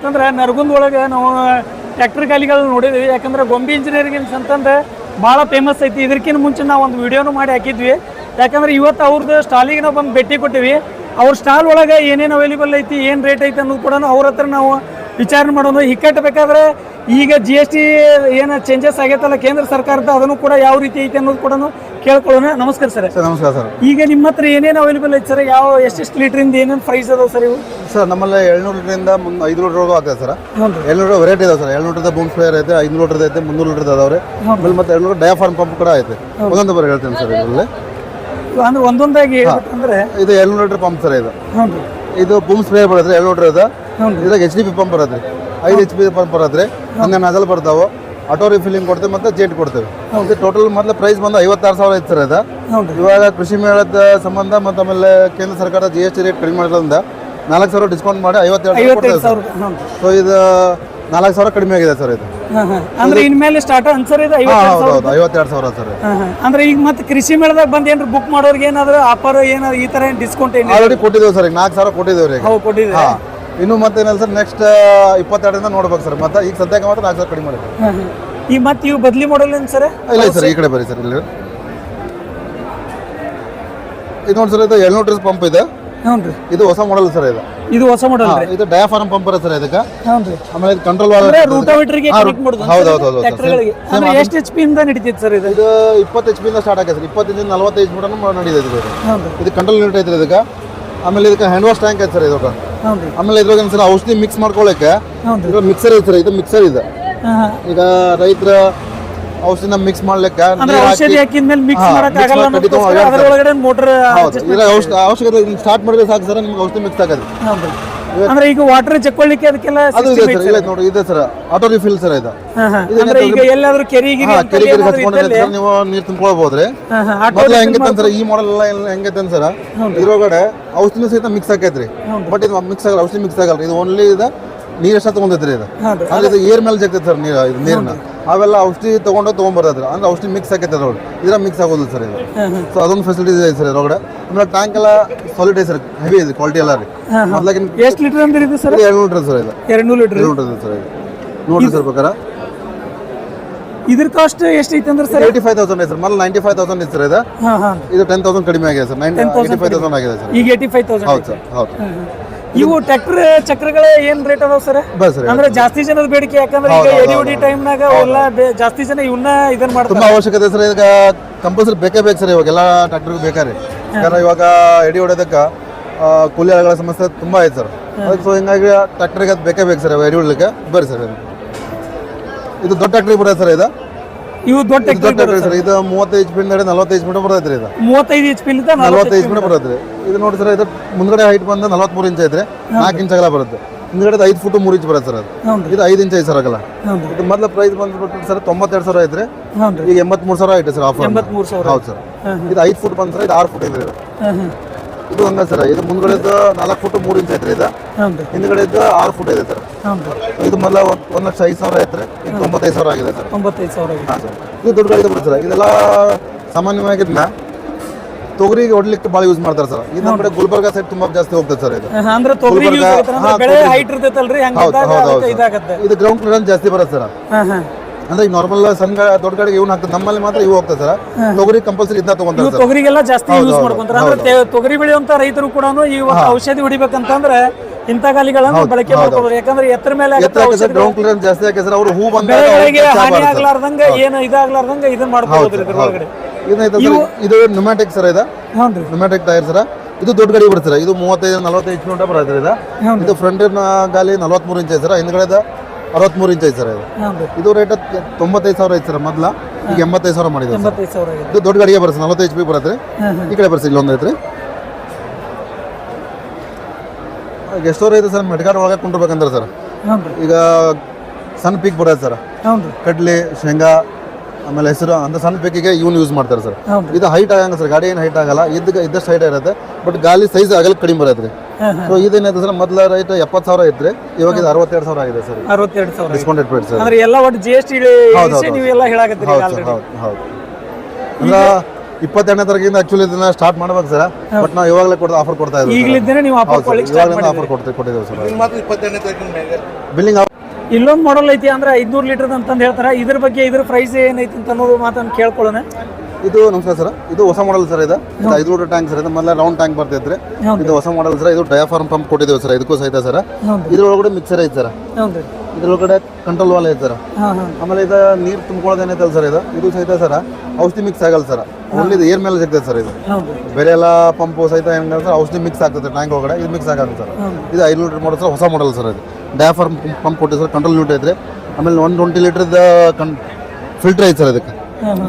ಅಂತಂದ್ರೆ ನರಗುಂದ ಒಳಗೆ ನಾವು ಟ್ರ್ಯಾಕ್ಟರ್ ಗಾಲಿಗಳು ನೋಡಿದ್ವಿ. ಯಾಕಂದ್ರೆ ಗೊಂಬಿ ಇಂಜಿನಿಯರಿಂಗ್ ಅಂತಂದ್ರೆ ಭಾಳ ಫೇಮಸ್ ಐತಿ. ಇದಕ್ಕಿಂತ ಮುಂಚೆ ನಾವು ಒಂದು ವಿಡಿಯೋನು ಮಾಡಿ ಹಾಕಿದ್ವಿ. ಯಾಕಂದ್ರೆ ಇವತ್ತು ಅವ್ರದ್ದು ಸ್ಟಾಲಿಗೆ ನಾವು ಬಂದು ಭೇಟಿ ಕೊಟ್ಟಿವಿ. ಅವ್ರ ಸ್ಟಾಲ್ ಒಳಗೆ ಏನೇನು ಅವೈಲೇಬಲ್ ಐತಿ, ಏನು ರೇಟ್ ಐತಿ ಅನ್ನೋದು ಕೂಡ ಅವ್ರ ಹತ್ರ ನಾವು ವಿಚಾರಣೆ ಮಾಡೋದು. ಹಿಕ್ಕಟ್ಟು ಬೇಕಾದ್ರೆ ಈಗ ಜಿ ಎಸ್ ಟಿ ಏನು ಚೇಂಜಸ್ ಆಗೈತಲ್ಲ ಕೇಂದ್ರ ಸರ್ಕಾರದ ಅದನ್ನು ಕೂಡ ಯಾವ ರೀತಿ ಐತಿ ಅನ್ನೋದು ಕೂಡ ಕೇಳ್ಕೊಳ್ಳೋಣ. ನಮಸ್ಕಾರ ಸರ್. ಸರ್ ನಮಸ್ಕಾರ ಸರ್. ಈಗ ನಿಮ್ಮ ಹತ್ರ ಏನೇನು ಅವೈಲೇಬಲ್ ಐತೆ ಸರ್? ಯಾವ ಎಷ್ಟೆಷ್ಟು ಲೀಟ್ರಿಂದ ಏನೇನು ಪ್ರೈಸ್ ಅದಾವ ಸರ್ ಇವು? ಸರ್ ನಮ್ಮಲ್ಲಿ ಏಳ್ನೂರು ಲೀಟ್ರಿಂದ ಐದು ಲೀಟ್ರ್ವರೆಗೂ ಆಗ್ತದೆ ಸರ್. ಏಳ್ನೂರು ವೆರೈಟಿ ಇದಾವೆ ಸರ್. ಏಳ್ನೂರದ ಬೂಮ್ ಸ್ಪ್ರೇಯರ್ ಐತೆ ಐದು ಲೀಟ್ರದ ಐತೆ ಮುನ್ನೂರು ಲೀಟ್ರದ ಅದಾವೆ ಆಮೇಲೆ ಮತ್ತೆ ಏಳ್ನೂರು ಡಯಾಫಾರ್ಮ್ ಪಂಪ್ ಕೂಡ ಐತೆ. ಒಂದೊಂದು ಬರ ಹೇಳ್ತೇನೆ ಸರ್ ಇದರಲ್ಲಿ. ಅಂದ್ರೆ ಒಂದೊಂದಾಗಿ ಅಂದ್ರೆ ಇದು ಏಳ್ನೂರು ಲೀಟ್ರ್ ಪಂಪ್ ಸರ್ ಇದು. ಇದು ಬೂಮ್ ಸ್ಪ್ರೇ ಬರುತ್ತೆ ಏಳ್ನೂರು ಲೀಟರ್ ಇದೆ. ಇದ್ರಾಗ ಎಚ್ ಡಿ ಪಿ ಪಂಪ್ ಬರುತ್ತೆ. ಐದು ಎಚ್ ಪಿ ಪಂಪ್ ಬರೋದ್ರೆ ಹನ್ನೆರಡು ನಜಲ್ ಬರ್ತಾವೆ ಆಟೋ ರಿಫಿಲ್ಲಿಂಗ್ ಕೊಡ್ತೇವೆ ಮತ್ತೆ ಜೇಟ್ ಕೊಡ್ತೇವೆ. ಮತ್ತು ಟೋಟಲ್ ಮೊದಲು ಪ್ರೈಸ್ ಬಂದು ಐವತ್ತಾರು ಸಾವಿರ ಐತೆ ಸರ್ ಇದು ಇವಾಗ ಕೃಷಿ ಮೇಳದ ಸಂಬಂಧ ಮತ್ತು ಆಮೇಲೆ ಕೇಂದ್ರ ಸರ್ಕಾರ ಜಿ ಎಸ್ ಟಿ ರೇಟ್ ಕಡಿಮೆ ಮಾಡೋದ್ರಿಂದ ನಾಲ್ಕು ಸಾವಿರ ಡಿಸ್ಕೌಂಟ್ ಮಾಡಿ ಐವತ್ತೇಳು ಐವತ್ತೈದು ಕೊಡ್ತೇವೆ ಸರ್. ರೀ ಸೊ ಇದು ನಾಲ್ಕು ಸಾವಿರ ಕಡಿಮೆ ಆಗಿದೆ ಸರ್ ಇದು. ಅಂದ್ರೆ ಇನ್ಮೇಲೆ ಸ್ಟಾರ್ಟ್ ಅನ್ಸರ್ ಇದು ಐವತ್ತೆರಡು ಸಾವಿರ ಸರ್ ಅಂದ್ರೆ ಈಗ ಮತ್ತೆ ಕೃಷಿ ಮೇಳದಾಗ ಬಂದು ಏನ್ರ ಬುಕ್ ಮಾಡೋರ್ಗೆ ಏನಾದ್ರು ಆಫರ್ ಏನಾದ್ರು ಈ ತರ ಡಿಸ್ಕೌಂಟ್ ಏನು ಆಲ್ರೆಡಿ ಕೊಟ್ಟಿದ್ದೇವೆ ಸರ್ ಈಗ ನಾಲ್ಕು ಸಾವಿರ ಕೊಟ್ಟಿದ್ದೇವೆ ಕೊಟ್ಟಿದ್ರೆ ಹಾಂ. ಇನ್ನು ಮತ್ತೇನಲ್ಲ ಸರ್ ನೆಕ್ಸ್ಟ್ ಇಪ್ಪತ್ತೆರಡರಿಂದ ನೋಡ್ಬೇಕು ಸರ್. ಮತ್ತೆ ಈಗ ಸದ್ಯಕ್ಕೆ ಮಾತ್ರ ನಾಲ್ಕು ಸಾವಿರ ಕಡಿಮೆ ಹಾಂ ಈ ಮತ್ತೆ ಇವು ಬದಲಿ ಮಾಡಲ್ ಏನು ಸರ್? ಇಲ್ಲ ಸರ್ ಈ ಕಡೆ ಬರೀ ಸರ್ ಇಲ್ಲಿ. ಇದು ನೋಡಿ ಸರ್ ಇದು ಏಳ್ನೂರು ಟ್ರೀಸ್ ಪಂಪ್ ಇದೆ. ಹ್ಞೂ ರೀ. ಇದು ಹೊಸ ಮಾಡಲ್ ಸರ್ ಇದು. ಇದು ಹೊಸ ಮಾಡಲ್ ರೀ. ಇದು ಡಯಾಫಾರ್ಮ್ ಪಂಪ್ ಇದೆ ಸರ್ ಇದಕ್ಕೆ. ಹ್ಞೂ ರೀ. ಆಮೇಲೆ ಇದು ಕಂಟ್ರೋಲ್ ಅಂದ್ರೆ ರೂಟಾವಿಟ್ರಿಗೆ ಹಾ, ಕನೆಕ್ಟ್ ಮಾಡೋದು ಹೌದು, ಹೌದು, ಹೌದು, ಅಂದ್ರೆ ಎಷ್ಟು ಎಚ್ ಪಿ ಇಂದ ನಡೀತೈತೆ ಸರ್ ಇದು? ಇದು ಇಪ್ಪತ್ತು ಎಚ್ ಪಿಯಿಂದ ಸ್ಟಾರ್ಟ್ ಆಗಿದೆ ಸರ್. ನಲ್ವತ್ತೈದು ಎಚ್ ಪಿ ನಡೀತೈತೆ ಇದು. ಇದು ಕಂಟ್ರೋಲ್ ಯೂನಿಟ್ ಐತ್ರಿ ಇದಕ್ಕೆ. ಆಮೇಲೆ ಇದಕ್ಕೆ ಹ್ಯಾಂಡ್ ವಾಶ್ ಟ್ಯಾಂಕ್ ಐತೆ ಸರ್ ಇದಕ್ಕೆ. ಆಮೇಲೆ ಇದ್ರಾಗ ಸರ್ ಔಷಧಿ ಮಿಕ್ಸ್ ಮಾಡ್ಕೊಳಕ್ಕೆ ಮಿಕ್ಸರ್ ಐತೆ ಸರ್ ಇದು ಮಿಕ್ಸರ್ ಇದೆ. ಈಗ ರೈತರ ಔಷಧಿನ ಮಿಕ್ಸ್ ಮಾಡ್ಲಿಕ್ಕೆ ಔಷಧಿ ಸ್ಟಾರ್ಟ್ ಮಾಡಿದ್ರೆ ಸಾಕು ಸರ್ ನಿಮ್ಗೆ ಔಷಧಿ ಮಿಕ್ಸ್ ಆಗೋದು ಅಂದ್ರೆ ಈಗ ವಾಟರ್ ಚೆಕ್ಕೊಳ್ಳಿಕ್ಕೆ ಅದಕ್ಕೆಲ್ಲ ಅದು ಇದೆ ಸರ್ ಇಲ್ಲ ನೋಡಿ ಇದೆ ಸರ್ ಆಟೋ ರಿಫಿಲ್ ಸರ್ ಇದು. ಅಂದ್ರೆ ಈಗ ಎಲ್ಲಾದ್ರೂ ಕೆರೆ ಗಿರಿ ಅಂತ ಕೆರೆ ಕೆರೆ ಏನಾದ್ರು ಹಚ್ಕೊಂಡಿದ್ರೆ ಇದ್ದಲ್ಲಿ, ಸರ್ ನೀವು ನೀರು ತುಂಬ್ಕೊಳ್ಬೋದ್ರಿ. ಹಾ, ಹಾ, ಆಟೋ ಮೊದಲು ಹೆಂಗಿತ್ತು ಸರ್ ಈ ಮಾಡೆಲ್ ಎಲ್ಲ ಎಲ್ಲ ಹೆಂಗೈತೆ ಸರ್ ಇದ್ರೊಳಗಡೆ ಔಷಧಿನೂ ಸಹಿತ ಮಿಕ್ಸ್ ಆಕೈತ್ರಿ ಬಟ್ ಇದು ಮಿಕ್ಸ್ ಆಗಲ್ಲ ಔಷಧಿ ಮಿಕ್ಸ್ ಆಗಲ್ಲ ಇದು ಓನ್ಲಿ ಇದು ನೀರು ಎಷ್ಟು ತಗೊಂಡೈತ್ರಿ ಇದು. ಅಂದ್ರೆ ಇದು ಏರ್ ಮೇಲೆ ಜಗ್ತೈತೆ ಸರ್ ನೀರು ಇದು ನೀರನ್ನ ಅವೆಲ್ಲ ಔಷಧಿ ತಗೊಂಡು ತೊಗೊಂಡ್ಬರ್ತಾರೆ ಅಂದ್ರೆ ಔಷಧಿ ಮಿಕ್ಸ್ ಆಕೈತೆ ಅದ್ರೊಳಗೆ. ಇದ್ರ ಮಿಕ್ಸ್ ಆಗೋದಿಲ್ಲ ಸರ್ ಇದು. ಸೊ ಅದೊಂದು ಫೆಸಿಲಿಟಿ ಇದೆ ಸರ್ ಇದ್ರೊಳಗಡೆ. ಆಮೇಲೆ ಟ್ಯಾಂಕ್ ಎಲ್ಲ ಸಾಲಿಡ್ ಸರ್. ಹೆವಿ ಇದೆ ಕ್ವಾಲಿಟಿ ಎಲ್ಲ ರೀ. ಮೊದ್ಲಾಗಿನ ಎಷ್ಟ್ ಲೀಟರ್ ಅಂದ್ರೆ ಇದು ಸರ್? ಎರಡು ಲೀಟರ್ ಸರ್ ಇದು. ಎರಡು ಲೀಟರ್ ಎರಡು ಲೀಟರ್ ಸರ್ ಇದು. ನೋಡ್ರಿ ಸರ್ ಬೇಕಾರೆ ಇದ್ರ ಕಾಸ್ಟ್ ಎಷ್ಟು ಐತೆ ಅಂದ್ರೆ ಸರ್? ಏಯ್ಟಿ ಫೈವ್ ತೌಸಂಡ್ ಇದೆ ಸರ್. ಮೊದಲು ನೈಂಟಿ ಫೈವ್ ತೌಸಂಡ್ ಇದೆ. ಸರ್ ಇದು ಇದು ಟೆನ್ ತೌಸಂಡ್ ಕಡಿಮೆ ಆಗಿದೆ sir. Nine eighty five thousand ಆಗಿದೆ ಸರ್. ಈಗ ಏಯ್ಟಿ ಫೈವ್ ತೌಸಂಡ್ ಹೌದು ಸರ್ ಹೌದು. ಇವು ಟ್ರ್ಯಾಕ್ಟರ್ ಚಕ್ರಗಳ ಏನ್ ರೇಟ್ ಅದಾವ ಸರ್? ಅಂದ್ರೆ ಜಾಸ್ತಿ ಜನದ ಬೇಡಿಕೆ ಯಾಕಂದ್ರೆ ಈಗ ಎಡಿ ಟೈಮ್ ಟೈಮ್ನಾಗ ಎಲ್ಲ ಜಾಸ್ತಿ ಜನ ಇವನ್ನ ಇದನ್ನ ಮಾಡ್ತಾರೆ. ತುಂಬಾ ಅವಶ್ಯಕತೆ ಸರ್ ಈಗ ಕಂಪಲ್ಸರಿ ಬೇಕೇ ಬೇಕು ಸರ್ ಇವಾಗ ಎಲ್ಲ ಟ್ರ್ಯಾಕ್ಟರ್ಗೂ ಬೇಕಾರೆ. ಯಾಕಂದ್ರೆ ಇವಾಗ ಎಡಿ ಹೊಡೆದಕ್ಕೆ ಕೂಲಿ ಆಳುಗಳ ಸಮಸ್ಯೆ ತುಂಬಾ ಐತೆ ಸರ್. ಅದಕ್ಕೆ ಸೊ ಹಿಂಗಾಗಿ ಟ್ರ್ಯಾಕ್ಟರ್ಗೆ ಅದು ಬೇಕೇ ಬೇಕು ಸರ್ ಎಡಿ ಹೊಡ್ಲಿಕ್ಕೆ ಬರ್ರಿ ಸರ್ ಇದು ದೊಡ್ಡ ಟ್ರ್ಯಾಕ್ಟರ್ ಬರೋದು ಸರ್ ಇದು. ಇವು ದೊಡ್ಡ ಟ್ರ್ಯಾಕ್ಟರ್ ಸರ್. ಇದು ಮೂವತ್ತೈದು ಎಚ್ ಪಿ ನಲವತ್ತೈದು ಎಚ್ ಪಿ ಬರ್ತೈತೆ ರೀ ಇದು. ಮೂವತ್ತೈದು ಎಚ್ ಪಿ ಇಂದ ನಲವತ್ತೈದು ಎಚ್ ಪಿ ಬರುತ್ತೆ ಇದು ನೋಡಿ ಸರ್ ಇದು ಮುಂದ್ಗಡೆ ಹೈಟ್ ಬಂದು ನಲವತ್ಮೂರು ಇಂಚ್ ಐತ್ರಿ. ನಾಲ್ಕು ಇಂಚ್ ಅಗಲ ಬರುತ್ತೆ. ಹಿಂದ್ಗಡೆ ಐದು ಫುಟ್ ಮೂರು ಇಂಚ್ ಬರುತ್ತೆ ಸರ್ ಅದು. ಇದು ಐದು ಇಂಚ್ ಐತೆ ಸರ್ ಅಗಲ ಹೌದು ಇದು ಮೊದಲ ಪ್ರೈಸ್ ಬಂದ್ಬಿಟ್ಟು ಸರ್ ತೊಂಬತ್ತೆರಡು ಸಾವಿರ ಐತ್ರಿ. ಈಗ ಎಂಬತ್ಮೂರು ಸಾವಿರ ಐತೆ ಸರ್ ಆಫರ್ ಎಂಬತ್ಮೂರು ಸಾವಿರ. ಹೌದು ಸರ್. ಇದು ಐದು ಫುಟ್ ಬಂದ್ ಸರ್ ಇದು ಆರು ಫುಟ್ ಇದೆ. ಇದು. ಹಂಗ ಸರ್ ಇದು ಮುಂದ್ಗಡೆದು ನಾಲ್ಕು ಫುಟ್ ಮೂರು ಇಂಚ್ ಐತ್ರಿ ಇದು. ಹಿಂದ್ಗಡೆ ಆರು ಫುಟ್ ಇದೆ ಸರ್. ಇದು ಮೊದಲ ಒಂದು ಲಕ್ಷ ಐದು ಸಾವಿರ ಐತ್ರಿ. ಇದು ತೊಂಬತ್ತೈದು ಸಾವಿರ ಆಗಿದೆ ಸರ್. ಒಂಬತ್ತೈದು ಸಾವಿರ ಆಗಿದೆ. ಹಾಂ ಸರ್. ಇದು ದೊಡ್ಡ ಗಾಡಿ ಸರ್. ಇದೆಲ್ಲ ಸಾಮಾನ್ಯವಾಗಿ ಇದನ್ನ ತೊಗರಿಗೆ ಹೊಡ್ಲಿಕ್ಕೆ ಭಾಳ ಯೂಸ್ ಮಾಡ್ತಾರೆ ಸರ್. ಇದು ನಮ್ಮ ಕಡೆ ಗುಲ್ಬರ್ಗ ಸೈಡ್ ತುಂಬಾ ಜಾಸ್ತಿ ಹೋಗ್ತದೆ ಸರ್ ಇದು. ಅಂದ್ರೆ ತೊಗರಿ use ಗುಲ್ಬರ್ಗ- ಆಗುತ್ತೆ ಅಂದ್ರೆ ಹಾ, ಬೆಳೆ ತೊಗರಿ. ಹೈಟ್ ಇರ್ತೈತಲ್ರಿ ಹೌದು ಹೌದು ಇದಾಗತ್ತೆ. ಇದು ಗ್ರೌಂಡ್ ಕ್ಲಿಯರೆನ್ಸ್ ಜಾಸ್ತಿ ಬರುತ್ತೆ ಸರ್. ಹಾ ಹಾ. ಅಂದ್ರೆ ಈಗ ನಾರ್ಮಲ್ ಸಣ್ಣ ಗಾ- ದೊಡ್ಡ ಗಾಡಿಗೆ ಇವ್ನು ಹಾಕ್ತದೆ ನಮ್ಮಲ್ಲಿ ಮಾತ್ರ ಇವು ಹೋಗ್ತದೆ ಸರ್. ತೊಗರಿ ಕಂಪಲ್ಸರಿ ಇದನ್ನ ತಗೊಂತಾರೆ ಇವು ಸರ್. ತೊಗರಿಗೆಲ್ಲ ಜಾಸ್ತಿ ಯೂಸ್ ಮಾಡ್ಕೊಂತಾರೆ. ಅಂದ್ರೆ ತೆ- ತೊಗರಿ ಬೆಳೆಯುವಂತ ರೈತರು ಕೂಡ ಈ ಒಂದು ಔಷಧಿ ಹೊಡಿಬೇಕಂತಂದ್ರೆ ಇಂಥ ಗಾಲಿಗಳನ್ನು ಬಳಕೆ ಮಾಡ್ಕೋಬೋದು ಯಾಕಂದ್ರೆ ಎತ್ತರ ಮೇಲೆ ಗ್ರೌಂಡ್ ಕ್ಲಿಯರೆನ್ಸ್ ಜಾಸ್ತಿ ಸರ್ ಅವರು ಹೂ ಬಂದಾಗ ಬೆಳೆಗಳಿಗೆ ಹಾನಿ ಆಗ್ಲಾರ್ದಂಗ ಏನು ಇದಾಗ್ಲಾರ್ದಂಗ ಇದನ್ನ ಸರ್ ಇದು ನ್ಯೂಮ್ಯಾಟಿಕ್ ಸರ್ ಇದು? ಹ್ಞೂ ನ್ಯೂಮ್ಯಾಟಿಕ್ ಟೈರ್ ಸರ್? ಇದು ದೊಡ್ಡ ಗಾಡಿ ಬರುತ್ತೆ ಇದು ಮೂವತ್ತೈದು ನಲವತ್ತೈದು ಇಂಚ್ ಮಟ್ಟ ಬರುತ್ತೆ ಇದು. ಫ್ರಂಟಿನ ಗಾಲಿ ನಲವತ್ಮೂರು ಇಂಚ್ ಐತೆ ಸರ್. ಹಿಂದ್ಗಡೆದ ಅರವತ್ಮೂರು ಇಂಚ್ ಐತೆ ಸರ್ ಇದು. ಇದು ರೇಟ್ ತೊಂಬತ್ತೈದು ಸಾವಿರ ಐತೆ ಸರ್ ಮೊದಲ. ಈಗ ಎಂಬತ್ತೈದು ಸಾವಿರ ಮಾಡಿದೆ ಆಗಿದೆ. ಇದು ದೊಡ್ಡ ಗಾಡಿಗೆ ಬರುತ್ತೆ ನಲವತ್ತೈದು ಬಿ ಬರುತ್ತೆ ಈ ಕಡೆ ಬರ್ಸಿ ಇಲ್ಲೊಂದು ಐತ್ರಿ ಎಷ್ಟೋ ರೈತ ಸರ್ ಮೆಟ್ಗಾಡ್ ಒಳಗೆ ಕುಂಡ್ರಬೇಕಂದ್ರೆ ಸರ್. ಹ್ಞೂ ರೀ. ಈಗ ಸಣ್ಣ ಪೀಕ್ ಬರೋದು ಸರ್. ಹ್ಞೂ ರೀ. ಕಡ್ಲಿ ಶೇಂಗಾ ಆಮೇಲೆ ಹೆಸರು ಅಂತ ಸಣ್ಣ ಪೀಕಿಗೆ ಇವ್ನು ಯೂಸ್ ಮಾಡ್ತಾರೆ ಸರ್. ಹ್ಞೂ ರೀ. ಇದು ಹೈಟ್ ಆಗಂಗ ಸರ್ ಗಾಡಿ ಏನು ಹೈಟ್ ಆಗಲ್ಲ. ಇದ್ದ ಇದ್ದಷ್ಟು ಹೈಟ್ ಇರುತ್ತೆ ಬಟ್ ಗಾಲಿ ಸೈಜ್ ಆಗಲಿ ಕಡಿಮೆ ಬರುತ್ತೆ ರೀ. ಸೊ ಇದೇನೈತೆ ಸರ್ ಮೊದಲ ರೈಟ್ ಎಪ್ಪತ್ತು ಸಾವಿರ ಐತ್ರಿ ಇವಾಗ ಇದು ಅರವತ್ತೆರಡು ಸಾವಿರ ಆಗಿದೆ ಸರ್. ಅರವತ್ತೆರಡು ಸಾವಿರ. Discounted price sir. ಅಂದ್ರೆ ಎಲ್ಲ ಒಟ್ಟು ಜಿ ಎಸ್ ಟಿ ಹೌದು, ಹೌದು. ನೀವೆಲ್ಲ ಹೇಳಾಕತ್ತೀರಿ ಹೌದು ಸರ್ ಹೌದು ಹೌದು. ಅಂದ್ರೆ ಇಪ್ಪತ್ತೆರಡನೇ ತಾರೀಕಿಂದ ಆಕ್ಚುಲಿ ಇದನ್ನ ಸ್ಟಾರ್ಟ್ ಮಾಡ್ಬೇಕು ಸರ್ ಬಟ್ ನಾವು ಇವಾಗಲೇ ಕೊಡ್ತಾ ಆಫರ್ ಕೊಡ್ತಾ ಇದ್ದೀವಿ ನೀವು ಆಫರ್ ಕೊಡ್ಲಿಕ್ಕೆ ಸ್ಟಾರ್ಟ್ ಇವಾಗಲೇ ಆಫರ್ ಕೊಡ್ತೀವಿ ಕೊಟ್ಟಿದ್ದೇವೆ ಸರ್ ಬಿಲ್ಲಿಂಗ್ ಇಲ್ಲೊಂದು ಮಾಡಲ್ ಐತಿ ಅಂದ್ರೆ ಐದ್ನೂರು ಲೀಟರ್ ಅಂತ ಹೇಳ್ತಾರೆ. ಇದ್ರ ಬಗ್ಗೆ ಇದ್ರ ಪ್ರೈಸ್ ಏನೈತಿ ಅಂತ ಅನ್ನೋದು ಮಾತನ್ನ ಕೇಳ್ಕೊಳ್ಳೋಣ. ಇದು ನಮಸ್ಕಾರ ಸರ್ ಇದು ಹೊಸ ಮಾಡಲ್ ಸರ್ ಇದು. ಐದು ಐದುನೂರು ಟ್ಯಾಂಕ್ ಸರ್ ಇದು. ಮೊದಲ ರೌಂಡ್ ಟ್ಯಾಂಕ್ ಬರ್ತೈತ್ರಿ ಹೌದು. ಇದು ಹೊಸ ಮಾಡಲ್ ಸರ್ ಇದು ಡಯಾಫಾರ್ಮ್ ಪಂಪ್ ಕೊಟ್ಟಿದ್ದೇವೆ ಸರ್ ಇದಕ್ಕೂ ಸಹಿತ ಸರ್ ಇದ್ರೊಳಗಡೆ ಮಿಕ್ಸರ್ ಐತೆ ಸರ್ ಇದ್ರೊಳಗಡೆ ಕಂಟ್ರೋಲ್ ವಾಲ್ ಐತೆ ಸರ್ ಆಮೇಲೆ ಇದು ನೀರು ತುಂಬಿಕೊಳ್ಳೋದೇನೈತಲ್ಲ ಸರ್ ಇದು? ಇದು ಸಹಿತ ಸರ್ ಔಷಧಿ ಮಿಕ್ಸ್ ಆಗಲ್ಲ ಸರ್ ಓನ್ಲಿ ಇದು ಏರ್ ಮೇಲೆ ಸಿಗ್ತದೆ ಸರ್ ಇದು. ಬೇರೆ ಎಲ್ಲ ಪಂಪು ಸಹಿತ ಹೆಂಗಂದ್ರೆ ಸರ್ ಔಷಧಿ ಮಿಕ್ಸ್ ಆಗ್ತದೆ ಟ್ಯಾಂಕ್ ಒಳಗಡೆ ಇದು ಮಿಕ್ಸ್ ಆಗಲ್ಲ ಸರ್ ಇದು ಐದು ಲೀಟರ್ ಮಾಡೋದು ಸರ್ ಹೊಸ ಮಾಡಲ್ ಸರ್ ಇದು. ಡ್ಯಾಫರ್ ಪಂಪ್ ಕೊಟ್ಟಿದೆ ಸರ್ ಕಂಟ್ರೋಲ್ ಯೂನಿಟ್ ಐತ್ರಿ. ಆಮೇಲೆ ಒನ್ ಟ್ವೆಂಟಿ ಲೀಟ್ರದ ಕನ್ ಫಿಲ್ಟರ್ ಐತೆ ಸರ್ ಇದಕ್ಕೆ.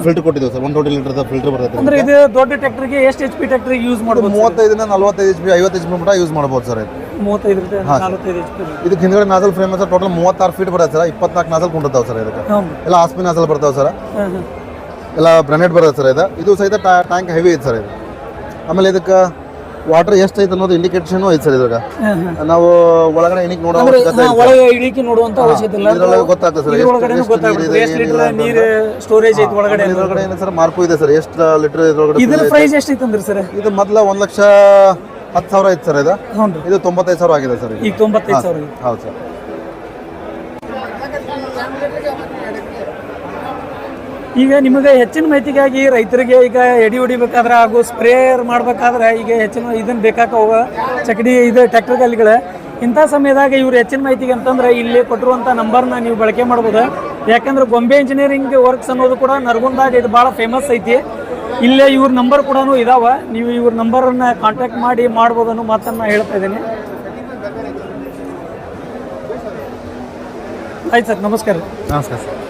ಫಿಲ್ಟರ್ ಕೊಟ್ಟಿದ್ದೀವಿ sir one twenty litre filter ಬರುತ್ತೆ ಅಂದ್ರೆ ಇದು ದೊಡ್ಡ ಟ್ರ್ಯಾಕ್ಟರ್ಗೆ ಎಷ್ಟು ಎಚ್ ಪಿ ಟ್ರ್ಯಾಕ್ಟರ್ಗೆ ಯೂಸ್ ಮಾಡ್ಬೋದು ಮೂವತ್ತೈದರಿಂದ ನಲವತ್ತೈದು ಎಚ್ ಪಿ ಐವತ್ತು ಎಚ್ ಪಿ ಮಟ್ಟ ಯೂಸ್ ಮಾಡ್ಬೋದು ಸರ್ ಇದು. ಮೂವತ್ತೈದು ನಲವತ್ತೈದು ಎಚ್ ಪಿ ಇದಕ್ಕೆ ಹಿಂದ್ಗಡೆ ನಾಜಲ್ ಫ್ರೇಮ್ ಸರ್ ಟೋಟಲ್ ಮೂವತ್ತಾರು ಫೀಟ್ ಬರುತ್ತೆ ಸರ್ ಇಪ್ಪತ್ನಾಲ್ಕು ನಾಜಲ್ ಕುಂಡಿರ್ತಾವೆ ಸರ್ ಇದಕ್ಕೆ. ಎಲ್ಲ ಆಸ್ಪಿ ನಾಜಲ್ ಬರ್ತಾವೆ ಸರ್. ಎಲ್ಲ ಬ್ರಾಂಡೆಡ್ ಬರುತ್ತೆ ಸರ್ ಇದು. ಇದು ಸಹಿತ ಟ್ಯಾಂಕ್ ಹೆವಿ ಐತೆ ಸರ್ ಇದು. ಆಮೇಲೆ ಇದಕ್ಕೆ ವಾಟರ್ ಎಷ್ಟು ಐತೆ ಅನ್ನೋದು ಇಂಡಿಕೇಶನ್ ಐತೆ ಸರ್ ಇದ್ರಾಗ. ನಾವು ಒಳಗಡೆ ಇಣಿಕೆ ನೋಡೋ ಒಳಗೆ ಇಳಿಕೆ ನೋಡುವಂತ ಅವಶ್ಯಕತೆ ಇಲ್ಲ. ಇದ್ರೊಳಗೆ ಗೊತ್ತಾಗ್ತದೆ ಸರ್ ಒಳಗಡೆ ಎಷ್ಟು ಲೀಟರ್ ನೀರು ಸ್ಟೋರೇಜ್ ಐತಿ ಒಳಗಡೆ ಏನು ಸರ್ ಮಾರ್ಕು ಇದೆ ಸರ್ ಎಷ್ಟು ಲೀಟರ್ ಇದ್ರೊಳಗಡೆ ಇದರ ಪ್ರೈಸ್ ಎಷ್ಟು ಸರ್? ಇದು ಮೊದಲ ಒಂದು ಲಕ್ಷ ಹತ್ತು ಸಾವಿರ ಐತೆ ಸರ್ ಇದು? ಹ್ಞೂ ರೀ ಇದು ತೊಂಬತ್ತೈದು ಸಾವಿರ ಆಗಿದೆ ಸರ್ ಈಗ ತೊಂಬತ್ತೈದು ಸಾವಿರ. ಹೌದು ಸರ್. ಈಗ ನಿಮಗೆ ಹೆಚ್ಚಿನ ಮಾಹಿತಿಗಾಗಿ ರೈತರಿಗೆ ಈಗ ಎಡಿ ಹೊಡಿಬೇಕಾದ್ರೆ ಹಾಗೂ ಸ್ಪ್ರೇಯರ್ ಮಾಡ್ಬೇಕಾದ್ರೆ ಈಗ ಹೆಚ್ಚಿನ ಇದನ್ನ ಬೇಕಾಕವ ಚಕಡಿ ಇದು ಟ್ರ್ಯಾಕ್ಟರ್ ಗಲ್ಲಿಗಳು. ಇಂಥ ಸಮಯದಾಗ ಇವ್ರು ಹೆಚ್ಚಿನ ಮಾಹಿತಿಗೆ ಅಂತಂದ್ರೆ ಇಲ್ಲಿ ಕೊಟ್ಟಿರುವಂಥ ನಂಬರ್ನ ನೀವು ಬಳಕೆ ಮಾಡ್ಬೋದು. ಯಾಕಂದ್ರೆ ಗೊಂಬೆ ಇಂಜಿನಿಯರಿಂಗ್ ವರ್ಕ್ಸ್ ಅನ್ನೋದು ಕೂಡ ನರಗುಂದಾಗ ಇದು ಭಾಳ ಫೇಮಸ್ ಐತಿ. ಇಲ್ಲೇ ಇವ್ರ ನಂಬರ್ ಕೂಡ ಇದಾವೆ. ನೀವು ಇವ್ರ ನಂಬರನ್ನು ಕಾಂಟ್ಯಾಕ್ಟ್ ಮಾಡಿ ಮಾಡ್ಬೋದು ಅನ್ನೋ ಮಾತನ್ನು ಹೇಳ್ತಾ ಇದ್ದೀನಿ. ಆಯ್ತು ಸರ್, ನಮಸ್ಕಾರ. ನಮಸ್ಕಾರ ಸರ್.